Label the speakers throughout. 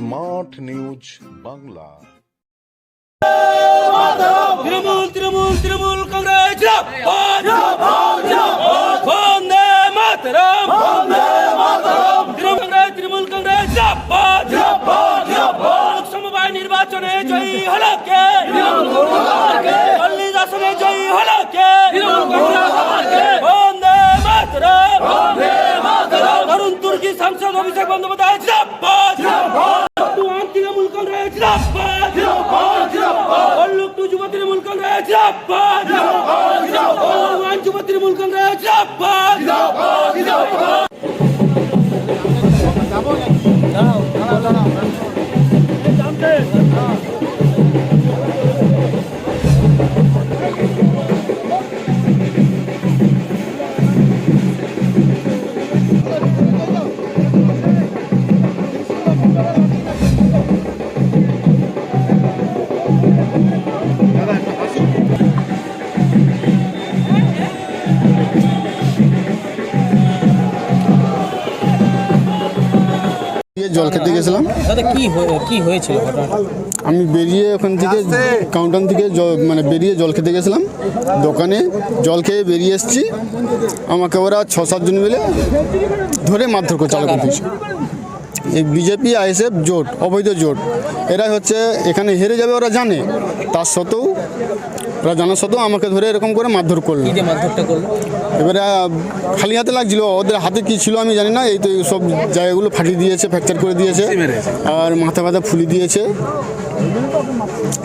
Speaker 1: Smart news Bangla
Speaker 2: Trinamool Trinamool Trinamool Congress Trinamool Congress সমবায় নির্বাচনে জয়ী হলো কে? চল্লিশ আসনে জয়ী হলো কে? বন্দে মাতরম। তরুণ তুর্কি সাংসদ অভিষেক বন্দ্যোপাধ্যায় জিন্দাবাদ! দুয়ান তৃণমূল কংগ্রেস জিন্দাবাদ! অল্লুক টু যুব জিন্দাবাদ! দুয়ান যুব তৃণমূল কংগ্রেস জিন্দাবাদ!
Speaker 3: গিয়ে জল খেতে গেছিলাম।
Speaker 4: দাদা কি কি হয়েছিল
Speaker 3: আমি বেরিয়ে ওখান থেকে কাউন্টার থেকে মানে বেরিয়ে জল খেতে গেছিলাম। দোকানে জল খেয়ে বেরিয়ে এসেছি। আমাকে ওরা ছ সাতজন মিলে ধরে মারধর করছে চালু করে দিয়েছে এই বিজেপি আইএসএফ জোট অবৈধ জোট এরা হচ্ছে এখানে হেরে যাবে ওরা জানে। তার সত্ত্বেও ওরা জানা সত্ত্বেও আমাকে ধরে এরকম করে মারধর করল। এবারে খালি হাতে লাগছিল ওদের হাতে কি ছিল আমি জানি না এই তো এই সব জায়গাগুলো ফাটিয়ে দিয়েছে ফ্র্যাকচার করে দিয়েছে আর মাথা ব্যথা ফুলি দিয়েছে।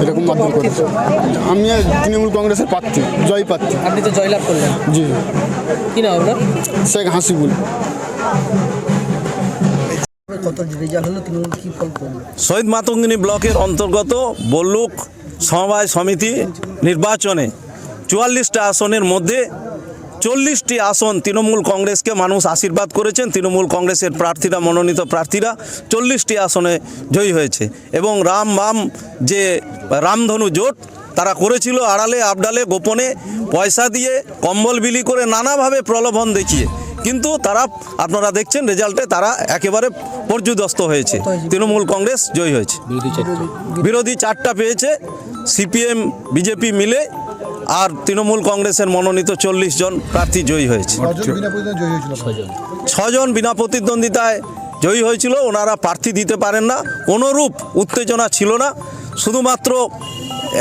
Speaker 3: এরকম মাধ্যম করেছে আমি আর তৃণমূল কংগ্রেসের প্রার্থী জয় প্রার্থী।
Speaker 4: আপনি তো জয়লাভ করলেন।
Speaker 3: জি।
Speaker 4: কি আপনার?
Speaker 3: শেখ হাসিবুল।
Speaker 5: শহীদ মাতঙ্গিনী ব্লকের অন্তর্গত বল্লুক সমবায় সমিতি নির্বাচনে চুয়াল্লিশটা আসনের মধ্যে চল্লিশটি আসন তৃণমূল কংগ্রেসকে মানুষ আশীর্বাদ করেছেন। তৃণমূল কংগ্রেসের প্রার্থীরা, মনোনীত প্রার্থীরা চল্লিশটি আসনে জয়ী হয়েছে এবং রাম বাম যে রামধনু জোট, তারা করেছিল আড়ালে আবডালে গোপনে পয়সা দিয়ে কম্বল বিলি করে নানাভাবে প্রলোভন দেখিয়ে কিন্তু তারা আপনারা দেখছেন রেজাল্টে তারা একেবারে পর্যুদস্ত হয়েছে। তৃণমূল কংগ্রেস জয়ী হয়েছে। বিরোধী চারটা। পেয়েছে সিপিএম বিজেপি মিলে আর তৃণমূল কংগ্রেসের মনোনীত চল্লিশ জন প্রার্থী জয়ী হয়েছে। ছজন বিনা প্রতিদ্বন্দ্বিতায় জয়ী হয়েছিল ওনারা প্রার্থী দিতে পারেন না। কোনোরূপ উত্তেজনা ছিল না। শুধুমাত্র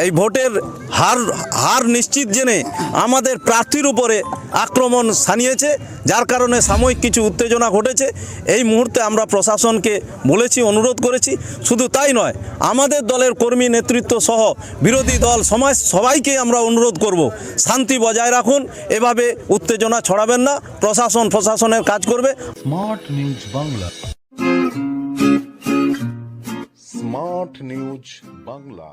Speaker 5: এই ভোটের হার হার নিশ্চিত জেনে আমাদের প্রার্থীর উপরে আক্রমণ সানিয়েছে, যার কারণে সাময়িক কিছু উত্তেজনা ঘটেছে। এই মুহূর্তে আমরা প্রশাসনকে বলেছি, অনুরোধ করেছি। শুধু তাই নয়, আমাদের দলের কর্মী নেতৃত্ব সহ বিরোধী দল সমাজ সবাইকে আমরা অনুরোধ করব, শান্তি বজায় রাখুন, এভাবে উত্তেজনা ছড়াবেন না, প্রশাসন প্রশাসনের কাজ করবে।
Speaker 1: Smart news Bangla. Smart news Bangla.